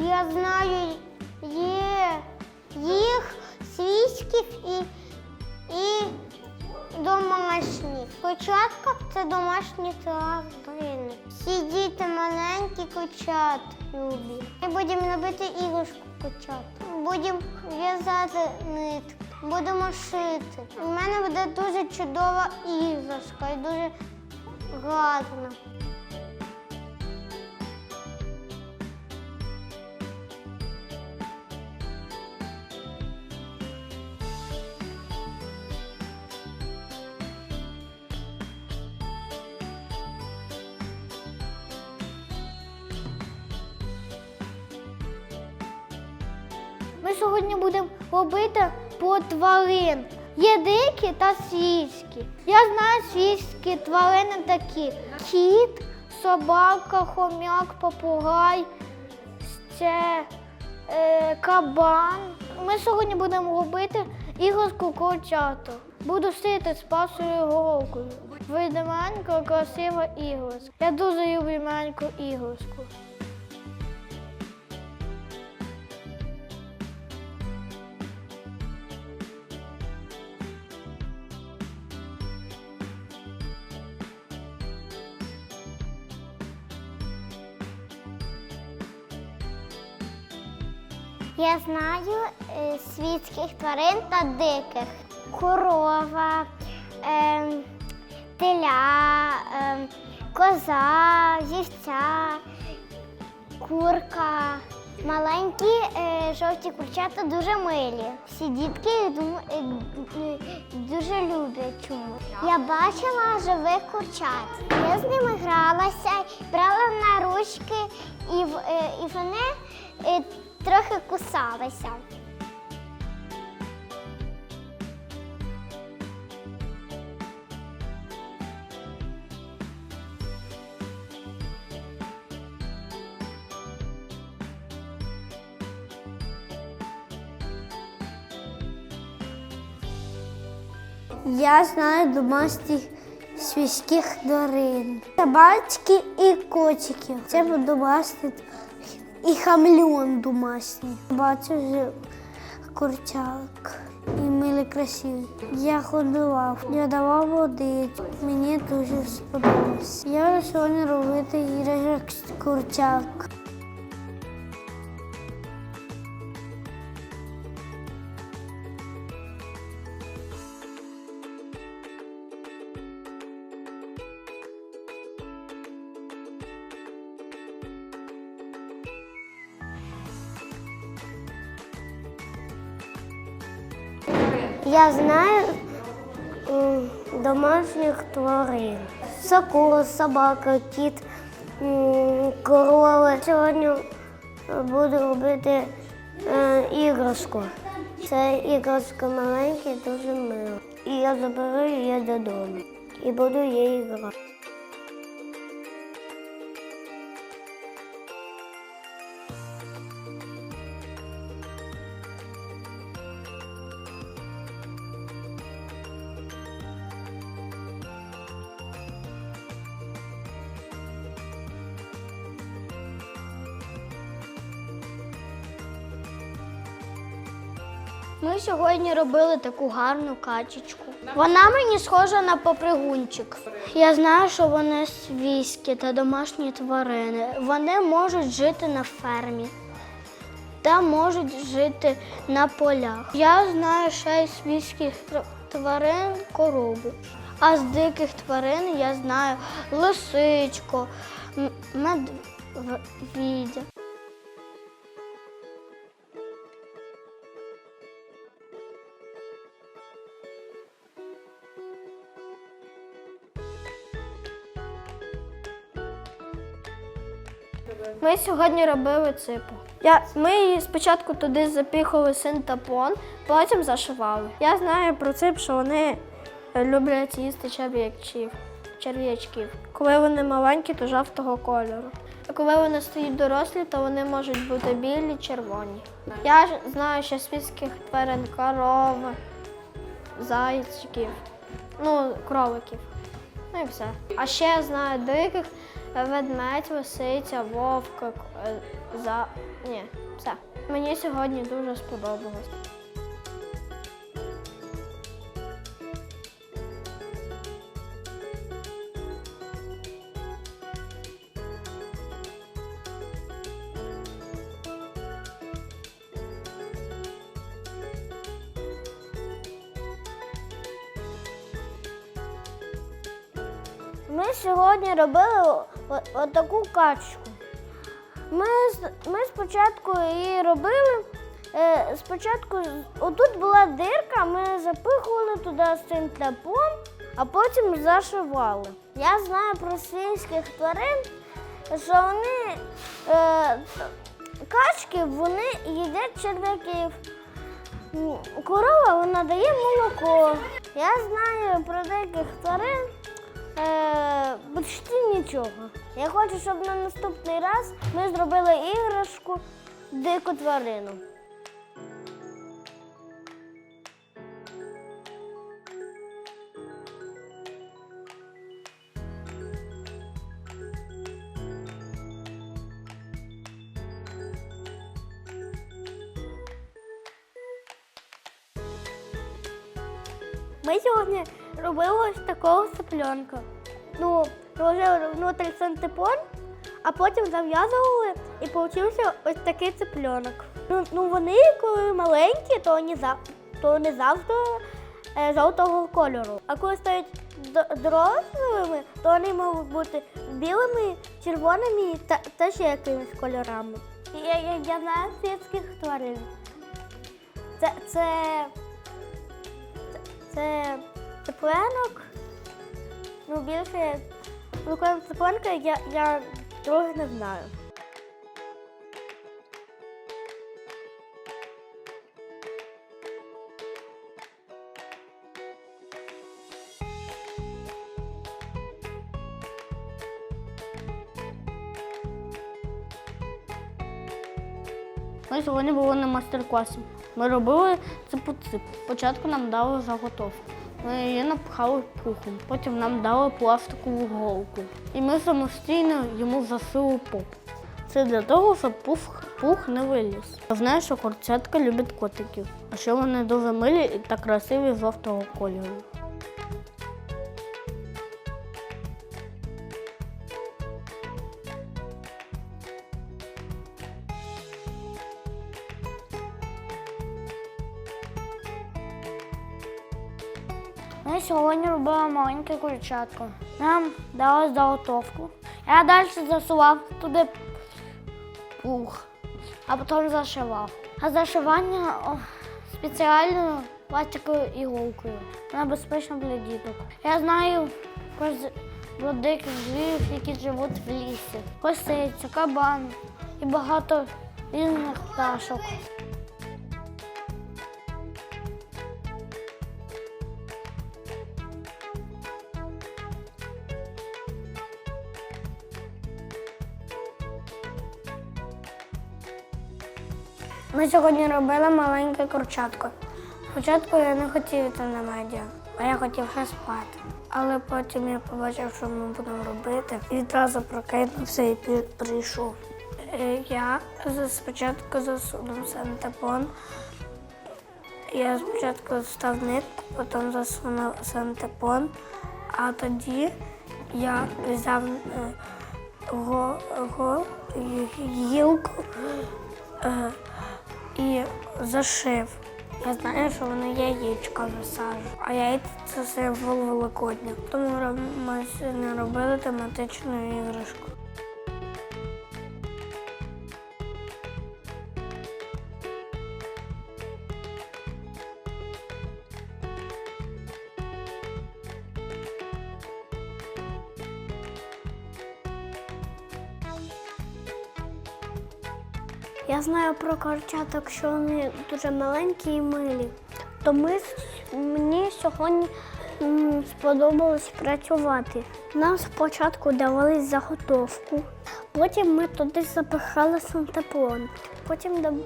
Я знаю, є їх свійських і, і домашніх. Кочатка це домашні тварини. Всі діти маленькі кочат любі. Ми будемо робити іграшку кочат. Будемо в'язати нитки, будемо шити. У мене буде дуже чудова іграшка і дуже гарна. Ми сьогодні будемо робити по тварин. Є дикі та свійські. Я знаю свійські тварини такі: кіт, собака, хомяк, попугай, ще е, кабан. Ми сьогодні будемо робити іграшку курчату. Буду сити з пасою голкою. Вийде маленька, красива іграшка. Я дуже люблю маленьку іграшку. Я знаю е, світських тварин та диких. Корова, е, теля, е, коза, вівця, курка. Маленькі е, жовті курчата дуже милі. Всі дітки е, дуже люблять чому. Я бачила живих курчат. Я з ними гралася, брала на ручки, і, в- е, і трохи кусалися. Я знаю домашніх свійських тварин. Собачки і котики. Це домашні і хамльон домашній. Бачу вже курчак. І милі красиві. Я ходував, я давав водичку. Мені дуже сподобалось. Я сьогодні робити іграшок курчак. Домашніх тварин. Сокола, собака, кіт, корова. Сьогодні е, буду робити е, іграшку. Це іграшка маленька, дуже мила. І я заберу її додому. І буду її грати. Ми сьогодні робили таку гарну качечку. Вона мені схожа на попригунчик. Я знаю, що вони свійські та домашні тварини. Вони можуть жити на фермі та можуть жити на полях. Я знаю ще й свійських тварин корову. А з диких тварин я знаю лисичко, м- Ми сьогодні робили ципу. Я, ми її спочатку туди запіхали синтепон, потім зашивали. Я знаю про цип, що вони е, люблять їсти черв'ячків. черв'ячків. Коли вони маленькі, то жовтого кольору. А коли вони стають дорослі, то вони можуть бути білі, червоні. Я знаю ще світських тварин корови, зайчиків, ну, кроликів. Ну і все. А ще я знаю диких ведмедь, лисиця, вовк, е, за, Ні, все. Мені сьогодні дуже сподобалось. Ми сьогодні робили отаку качку. Ми, ми спочатку її робили. Е, спочатку отут була дирка, ми запихували туди з цим тляпом, а потім зашивали. Я знаю про свійських тварин, що вони е, качки вони їдять черв'яків. Корова вона дає молоко. Я знаю про деяких тварин е, почти нічого. Я хочу, щоб на наступний раз ми зробили іграшку дику тварину. Ми сьогодні робили ось такого цыпленка. Ну, вложили внутрі синтепон, а потім зав'язували і получився ось такий цыпленок. Ну, ну вони, коли маленькі, то вони, зав... то вони завжди е, жовтого кольору. А коли стають дорослими, то вони можуть бути білими, червоними та, та ще якимись кольорами. Я, я, я знаю світських тварин. Це, це це цыпленок. Ну, більше ну, цыпленка я, я трохи не знаю. Ми сьогодні були на майстер-класі. Ми робили ципу-цип. Спочатку нам дали заготовку. Ми її напхали пухом, потім нам дали пластикову голку. І ми самостійно йому засили поп. Це для того, щоб пух, пух не виліз. Я знаю, що курчатка любить котиків, а що вони дуже милі та красиві жовтого кольору. Ми сьогодні робили маленьке курчатко. Нам дали заготовку. Я далі засував туди пух, а потім зашивав. А зашивання спеціальною пластиковою іголкою. Вона безпечна для діток. Я знаю про, диких звірів, які живуть в лісі. Косиця, кабан і багато різних пташок. Ми сьогодні робили маленьке курчатко. Спочатку я не хотів йти на медіа, а я хотів ще спати. Але потім я побачив, що ми будемо робити, і відразу прокинувся і прийшов. Е, Я спочатку засунув сантепон. Я спочатку став нитку, потім засунув сантепон, а тоді я взяв е, го, го, гілку е, і зашив. Я знаю, що вони яєчко засажу, а яйця це символ Великодня. Тому ми не робили тематичну іграшку. Я знаю про курчаток, що вони дуже маленькі і милі. То ми, мені сьогодні сподобалось працювати. Нам спочатку давали заготовку, потім ми туди запихали сантеплон, потім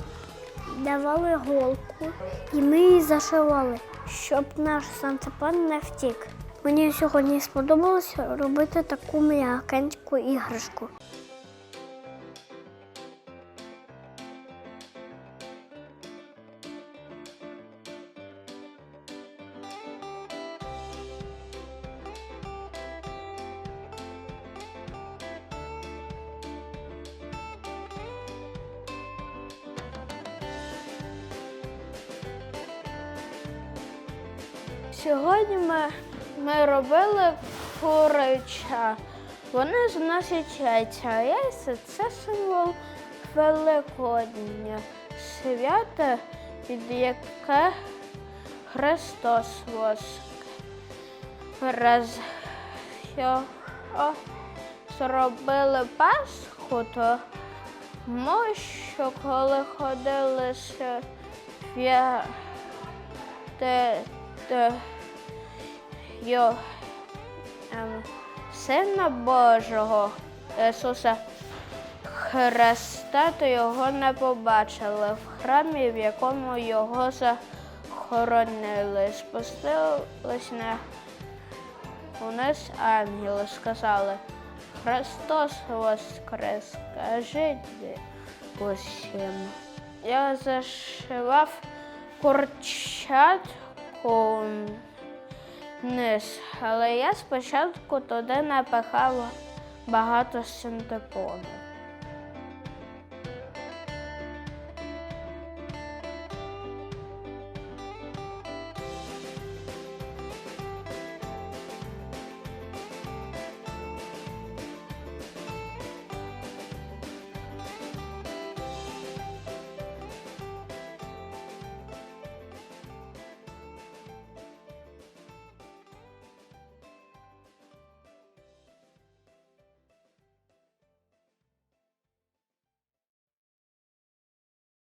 давали голку і ми її зашивали, щоб наш сантеплон не втік. Мені сьогодні сподобалось робити таку м'якеньку іграшку. Сьогодні ми, ми робили курича. Вони зносять яйця. А яйця це символ Великодня, свята, під яке Христос воск. Раз його зробили Пасху, то ми, що коли ходили свя те, те, йо, ем, Сина Божого Ісуса Христа, то його не побачили в храмі, в якому його захоронили. Спустились на униз ангели, сказали, Христос воскрес, кажіть усім. Я зашивав курчатку вниз, але я спочатку туди напихав багато синтепону.